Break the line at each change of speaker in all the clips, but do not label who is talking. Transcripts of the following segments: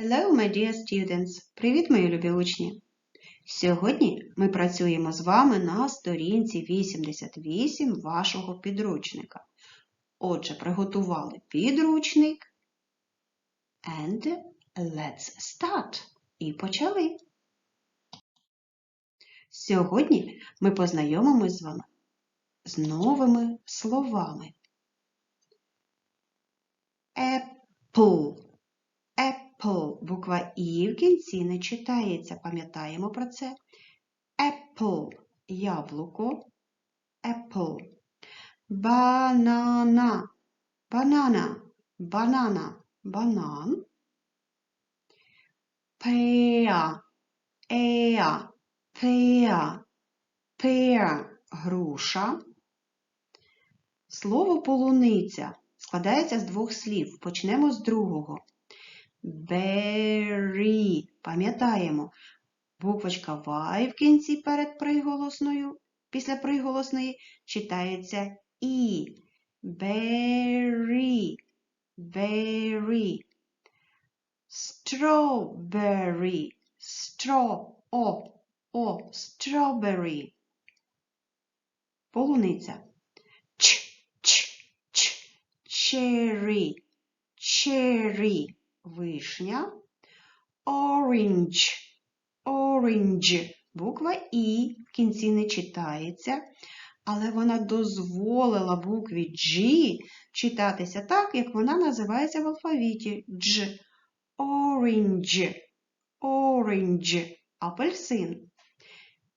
Hello, my dear students! Привіт, мої любі учні! Сьогодні ми працюємо з вами на сторінці 88 вашого підручника. Отже, приготували підручник. And let's start. І почали. Сьогодні ми познайомимось з вами з новими словами. Apple. Буква І в кінці не читається. Пам'ятаємо про це. Apple. Яблуко. Apple. Банана. Банана. Банана. Банан. Pear. Pear. Pear. Pear. Груша. Слово полуниця складається з двох слів. Почнемо з другого. Berry. Пам'ятаємо, буквочка Y в кінці перед приголосною, після приголосної читається І. Berry. Berry. Strawberry. Straw. О. О. Strawberry. Полуниця. Ч. Ч. Ч. Cherry. Cherry. Вишня. Orange. Orange. Буква І в кінці не читається, але вона дозволила букві G читатися так, як вона називається в алфавіті Дж. Orange. Orange. Апельсин.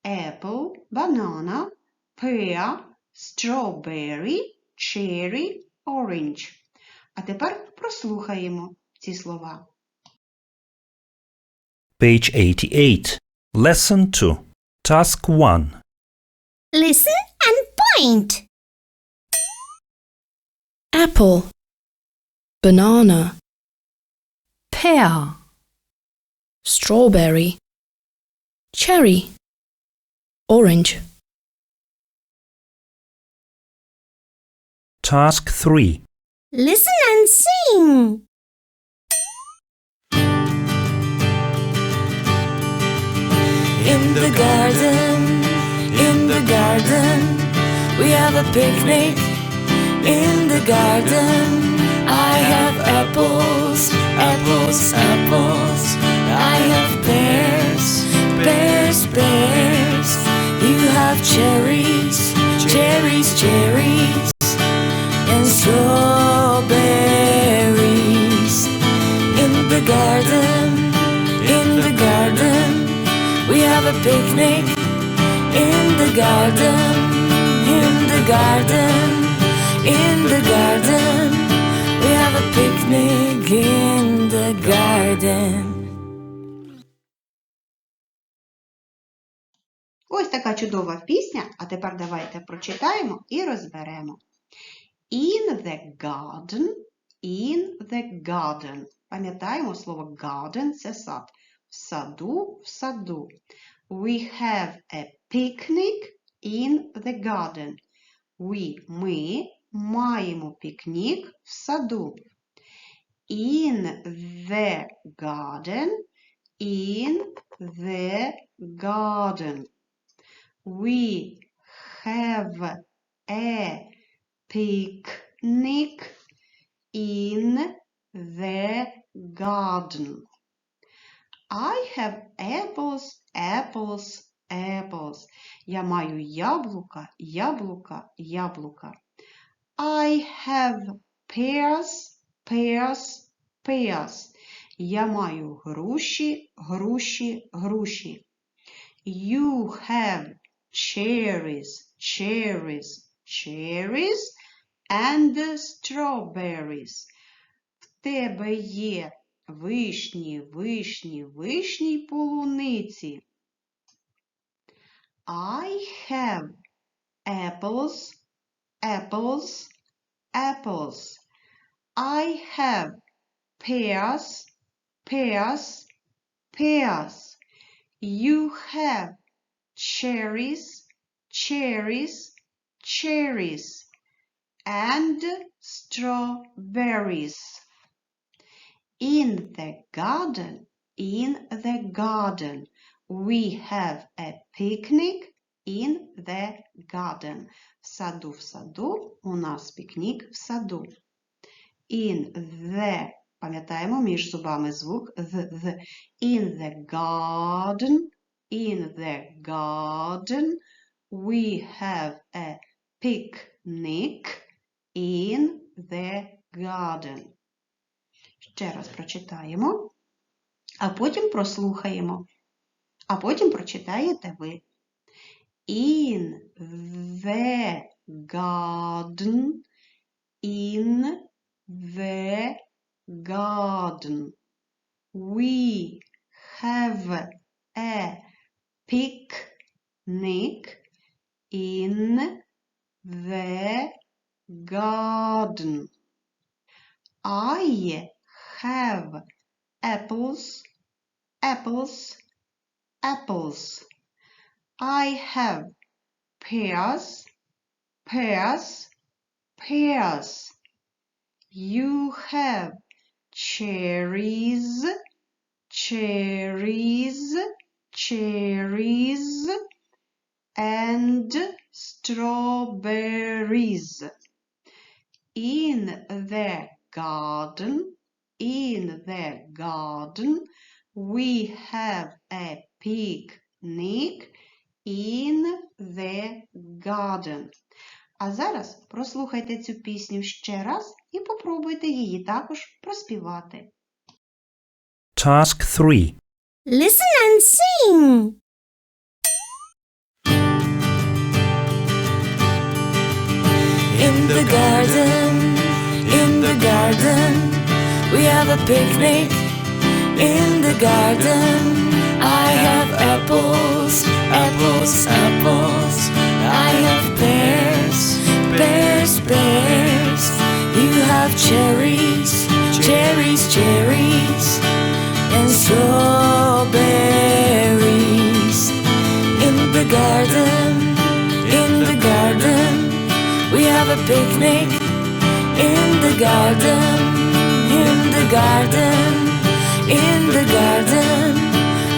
Apple, banana, pear, strawberry, cherry, orange. А тепер прослухаємо ці слова.
Page 88. Lesson 2. Task 1.
Listen and point. Apple, banana, pear, strawberry, cherry, orange.
Task 3.
Listen and sing.
The garden, in the garden, we have a picnic. In the garden, I have apples, apples, apples. I have pears, pears, pears. You have cherries, cherries, cherries, and strawberries. In the garden, in the garden, have a picnic in the garden, in the garden, in the garden. We have a picnic in the garden.
Ось така чудова пісня, а тепер давайте прочитаємо і розберемо. In the garden, in the garden. Пам'ятаємо слово garden – це сад. В саду, в саду. We have a picnic in the garden. We, ми, маємо пікнік в саду. In the garden, in the garden. We have a picnic in the garden. I have apples, apples, apples. Я маю яблука, яблука, яблука. I have pears, pears, pears. Я маю груші, груші, груші. You have cherries, cherries, cherries and strawberries. В тебе є вишні, вишні, вишні й полуниці. I have apples, apples, apples. I have pears, pears, pears. You have cherries, cherries, cherries, and strawberries. In the garden. In the garden. We have a picnic in the garden. В саду, в саду. У нас пікнік в саду. In the. Пам'ятаємо між зубами звук the, the. In the garden. In the garden. We have a picnic in the garden. Ще раз прочитаємо, а потім прослухаємо, а потім прочитаєте ви. In the garden, in the garden, we have a picnic in the garden. I have apples, apples, apples. I have pears, pears, pears. You have cherries, cherries, cherries, and strawberries. In the garden, in the garden, we have a picnic in the garden. А зараз прослухайте цю пісню ще раз і попробуйте її також проспівати.
Task 3.
Listen and sing.
In the garden, in the garden, we have a picnic. In the garden, I have apples, apples, apples. I have pears, pears, pears. You have cherries, cherries, cherries, and strawberries. In the garden, in the garden, we have a picnic in the garden, garden, in the garden.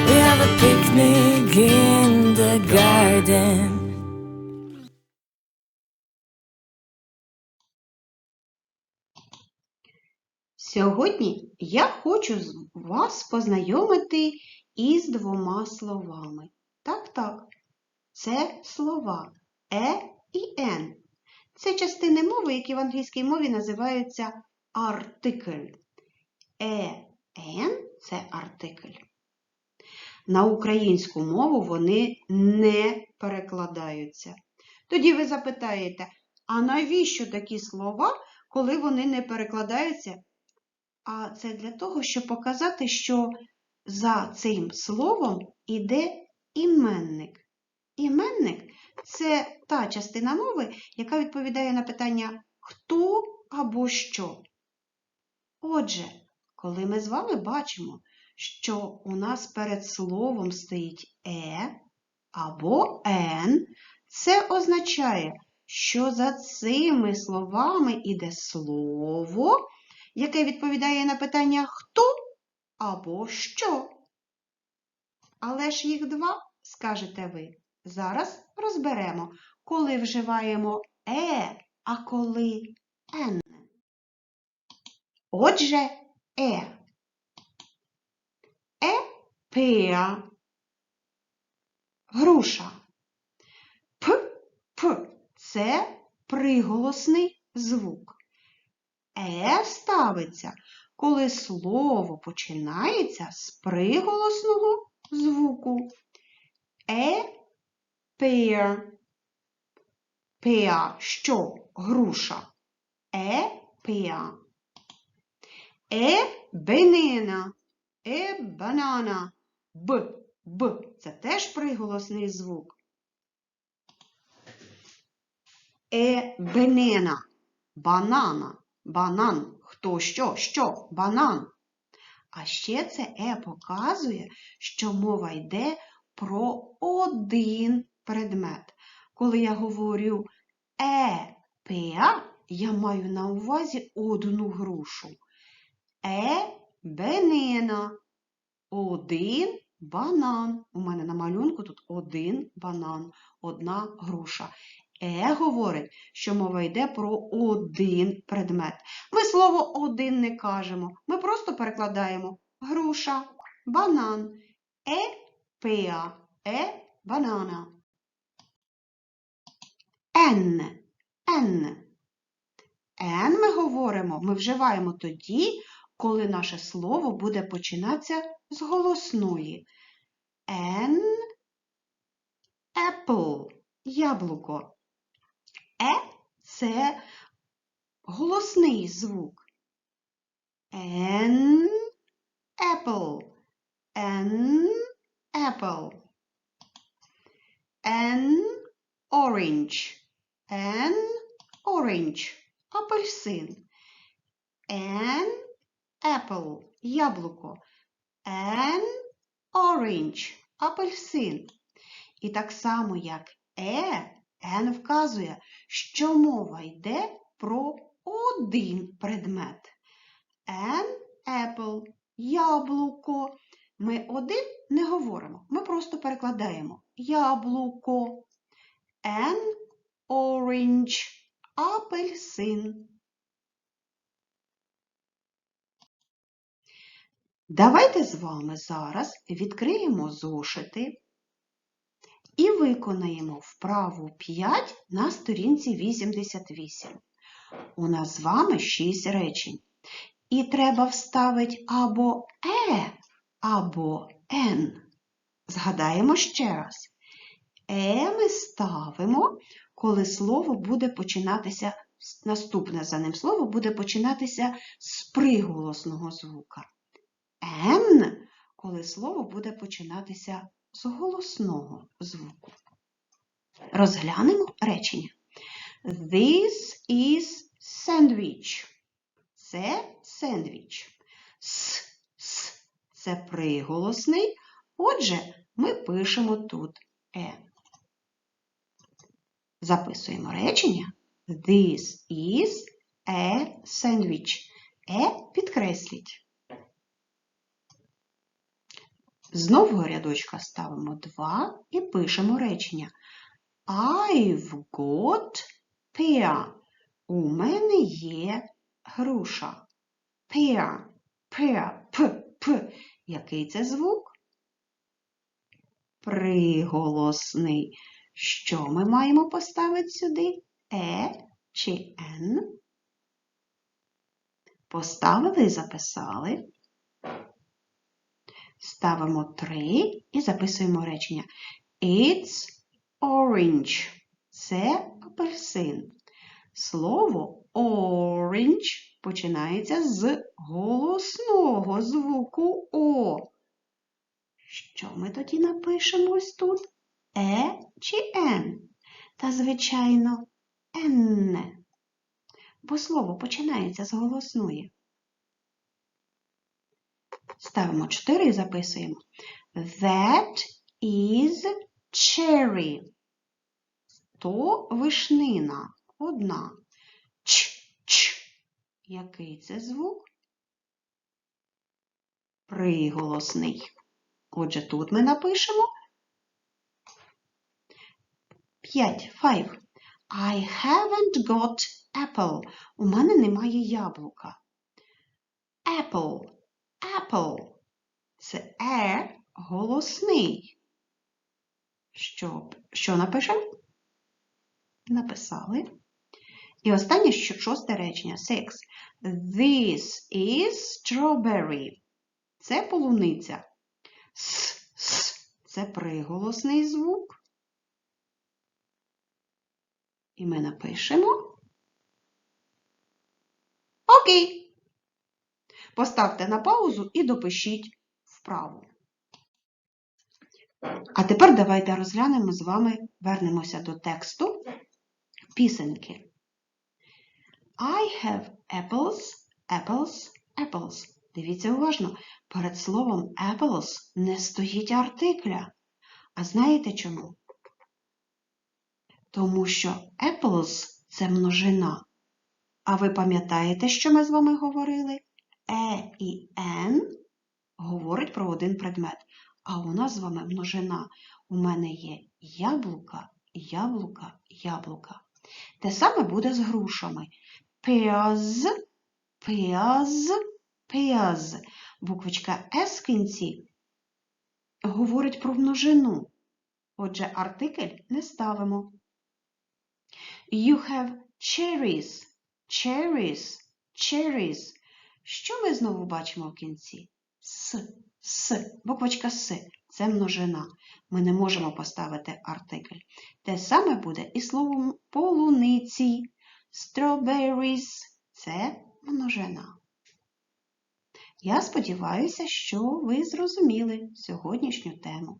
We have a picnic in the garden.
Сьогодні я хочу вас познайомити із двома словами. Так, так. Це слова е і н. Це частини мови, які в англійській мові називаються артикль. Е, н це артикль. На українську мову вони не перекладаються. Тоді ви запитаєте, а навіщо такі слова, коли вони не перекладаються а це для того, щоб показати, що за цим словом іде іменник. Іменник це та частина мови, яка відповідає на питання хто або що. Отже, коли ми з вами бачимо, що у нас перед словом стоїть е або н, це означає, що за цими словами іде слово, яке відповідає на питання хто або що. Але ж їх два, скажете ви. Зараз розберемо, коли вживаємо е, а коли н. Отже, е. Е пеа. Груша. П, п це приголосний звук. Е ставиться, коли слово починається з приголосного звуку. Е pear. Pear – що? Груша. Е pear. Е банана. Е банана. Б. Б. Це теж приголосний звук. Е банана. Банана. Банан. Хто що? Що? Банан. А ще це е показує, що мова йде про один предмет. Коли я говорю е пеа, я маю на увазі одну грушу. Е banana. Один банан. У мене на малюнку тут один банан, одна груша. Е говорить, що мова йде про один предмет. Ми слово один не кажемо. Ми просто перекладаємо груша, банан, е пеа, е банана. Н. Н. Н ми говоримо, ми вживаємо тоді, коли наше слово буде починатися з голосної. N apple яблуко. Е це голосний звук. N apple. N apple. N orange. N orange. Апельсин. An apple яблуко. An orange апельсин. І так само, як е, N вказує, що мова йде про один предмет. An apple яблуко. Ми один не говоримо, ми просто перекладаємо яблуко. An orange апельсин. Давайте з вами зараз відкриємо зошити і виконаємо вправу 5 на сторінці 88. У нас з вами 6 речень. І треба вставити або е, або н. Згадаємо ще раз. Е ми ставимо, коли слово буде починатися, наступне за ним слово буде починатися з приголосного звука. Н, коли слово буде починатися з голосного звуку. Розглянемо речення. This is sandwich. Це сендвіч. С, с це приголосний. Отже, ми пишемо тут е. Записуємо речення. This is a sandwich. Е підкресліть. З нового рядочка ставимо 2 і пишемо речення. I've got pear. У мене є груша. Pear. Pear. П. П. Який це звук? Приголосний. Що ми маємо поставити сюди? Е чи Н? Поставили і записали. Ставимо 3 і записуємо речення. It's orange. Це апельсин. Слово orange починається з голосного звуку О. Що ми тоді напишемо ось тут? Е чи Н? Та, звичайно, Н. Бо слово починається з голосної. Ставимо 4 і записуємо. That is cherry. То вишнина. Одна. Ч, ч. Який це звук? Приголосний. Отже, тут ми напишемо 5. 5. I haven't got apple. У мене немає яблука. Apple. Apple. Це е голосний. Що, що напишемо? Написали. І останнє шосте речення. Six. This is strawberry. Це полуниця. С, с. Це приголосний звук. І ми напишемо. Окей. Поставте на паузу і допишіть вправу. А тепер давайте розглянемо з вами, вернемося до тексту пісеньки. I have apples, apples, apples. Дивіться уважно, перед словом apples не стоїть артикля. А знаєте чому? Тому що apples – це множина. А ви пам'ятаєте, що ми з вами говорили? Е і Н говорить про один предмет. А у нас з вами множина. У мене є яблука, яблука, яблука. Те саме буде з грушами. Pears, pears, pears. Буквочка С в кінці говорить про множину. Отже, артикль не ставимо. You have cherries, cherries, cherries. Що ми знову бачимо в кінці? С, с, буквочка С. Це множина. Ми не можемо поставити артикль. Те саме буде і словом полуниці. Strawberries – це множина. Я сподіваюся, що ви зрозуміли сьогоднішню тему.